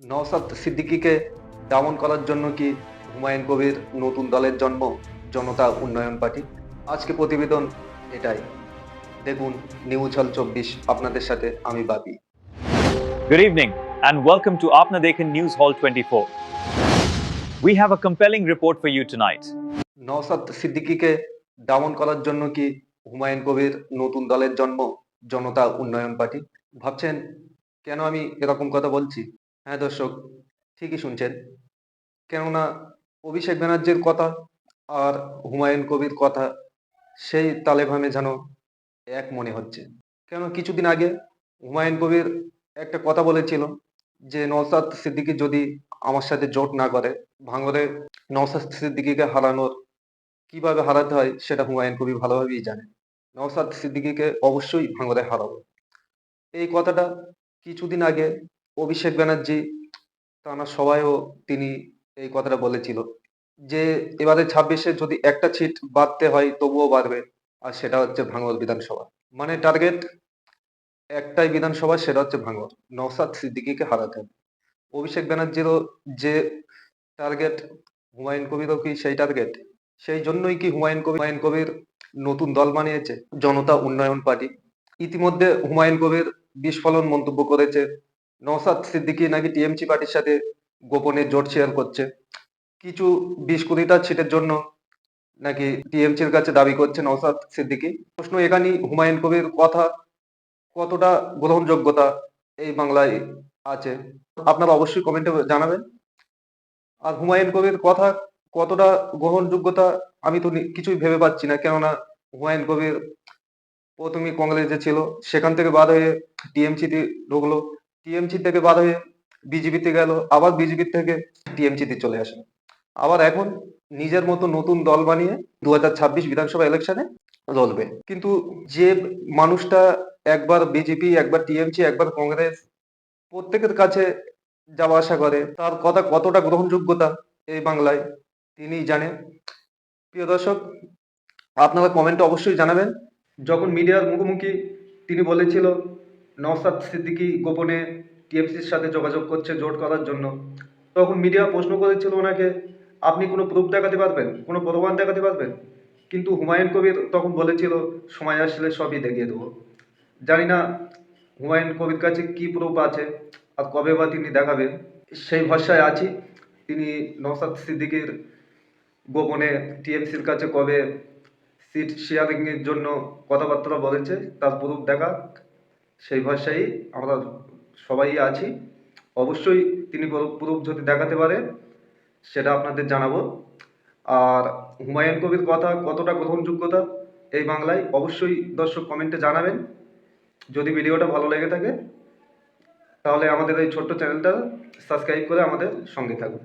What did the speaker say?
নওসাদ সিদ্দিকীকে দমন করার জন্য কি হুমায়ুন কবির নতুন দলের জন্ম জনতা উন্নয়ন পার্টি? আজকে প্রতিবেদন এটাই। দেখুন নিউজ হল চব্বিশ আপনাদের সাথে আমি বাবি Good evening and welcome to Apna Dekhan News Hall 24. We have a compelling report for you tonight. Naushad সিদ্দিকীকে দমন করার জন্য কি হুমায়ুন কবির নতুন দলের জন্ম জনতা উন্নয়ন পার্টি? ভাবছেন কেন আমি এরকম কথা বলছি? হ্যাঁ দর্শক, ঠিকই শুনছেন। কেননা অভিষেক ব্যানার্জির কথা আর হুমায়ুন কবির কথা, সেই তালেভামে যেন এক মনে হচ্ছে। কেন কিছুদিন আগে হুমায়ুন কবির একটা কথা বলেছিল যে নওসাদ সিদ্দিকি যদি আমার সাথে জোট না করে, ভাঙরে নওসাদ সিদ্দিকিকে হারানোর কীভাবে হারাতে হয়, সেটা হুমায়ুন কবি ভালোভাবেই জানে। নওসাদ সিদ্দিকীকে অবশ্যই ভাঙরে হারাবো। এই কথাটা কিছুদিন আগে অভিষেক ব্যানার্জি টানা সবাইও তিনি এই কথাটা বলেছিল যে, এবারে ছাব্বিশে যদি একটা সিট বাড়তে হয় তবুও বাড়বে, আর সেটা হচ্ছে ভাঙর বিধানসভা। মানে টার্গেট একটাই বিধানসভা, সেটা হচ্ছে ভাঙর নওসাদ সিদ্দিকিকে হারাতে হবে। অভিষেক ব্যানার্জিরও যে টার্গেট হুমায়ুন কবিরও কি সেই টার্গেট সেই জন্যই কি হুমায়ুন কবির হুমায়ুন কবির নতুন দল বানিয়েছে? জনতা উন্নয়ন পার্টি। ইতিমধ্যে হুমায়ুন কবির বিস্ফোরণ মন্তব্য করেছে। নওসাদ সিদ্দিকী নাকি টিএমসি পার্টির সাথে গোপনে জোট শেয়ার করছে? কিছু বিশ কোটিটা সিটের জন্য নাকি টিএমসির কাছে দাবি করছে নওসাদ সিদ্দিকি? প্রশ্ন এখানেই, হুমায়ুন কবির কথা কতটা গ্রহণযোগ্যতা এই বাংলায় আছে? আপনারা অবশ্যই কমেন্টে জানাবেন। আর হুমায়ুন কবির কথা কতটা গ্রহণযোগ্যতা আমি তো কিছুই ভেবে পাচ্ছি না, কেননা হুমায়ুন কবির প্রথমে কংগ্রেসে ছিল, সেখান থেকে বাদ হয়ে টিএমসি তে ঢুকলো। টিএমসি থেকে বাদ হয়ে বিজেপিতে গেল, আবার বিজেপি থেকে টিএমসি তে চলে আসে আবার এখন নিজের মতো নতুন দল বানিয়ে দু হাজার ছাব্বিশ বিধানসভা ইলেকশনে লড়বে। কিন্তু যে মানুষটা একবার বিজেপি একবার টিএমসি, একবার কংগ্রেস প্রত্যেকের কাছে যাওয়া আসা করে, তার কথা কতটা গ্রহণযোগ্যতা এই বাংলায় তিনিই জানেন। প্রিয় দর্শক, আপনারা কমেন্টে অবশ্যই জানাবেন। যখন মিডিয়ার মুখোমুখি তিনি বলেছিল নওসাদ সিদ্দিকি গোপনে টিএমসির সাথে যোগাযোগ করছে জোট করার জন্য। তখন মিডিয়া প্রশ্ন করেছিল ওনাকে, আপনি কোনো প্রুফ দেখাতে পারবেন? কোনো প্রমাণ দেখাতে পারবেন? কিন্তু হুমায়ুন কবির তখন বলেছিল, সময় আসলে সবই দেখিয়ে দেবো। জানি না হুমায়ুন কবির কাছে কি প্রুফ আছে আর কবে বা তিনি দেখাবেন, সেই ভরসায় আছি। তিনি নওসাদ সিদ্দিকির গোপনে টিএমসির কাছে কবে সিট শেয়ারিং এর জন্য কথাবার্তা বলেছে, তার প্রুফ দেখা সেই ভরসায় আমরা সবাই আছি। অবশ্যই তিনি প্রুফ যদি দেখাতে পারে, সেটা আপনাদের জানাব। আর হুমায়ুন কবির কথা কতটা গ্রহণযোগ্যতা এই বাংলায় অবশ্যই দর্শক কমেন্টে জানাবেন। যদি ভিডিওটা ভালো লেগে থাকে, তাহলে আমাদের এই ছোট্ট চ্যানেলটা সাবস্ক্রাইব করে আমাদের সঙ্গে থাকুন।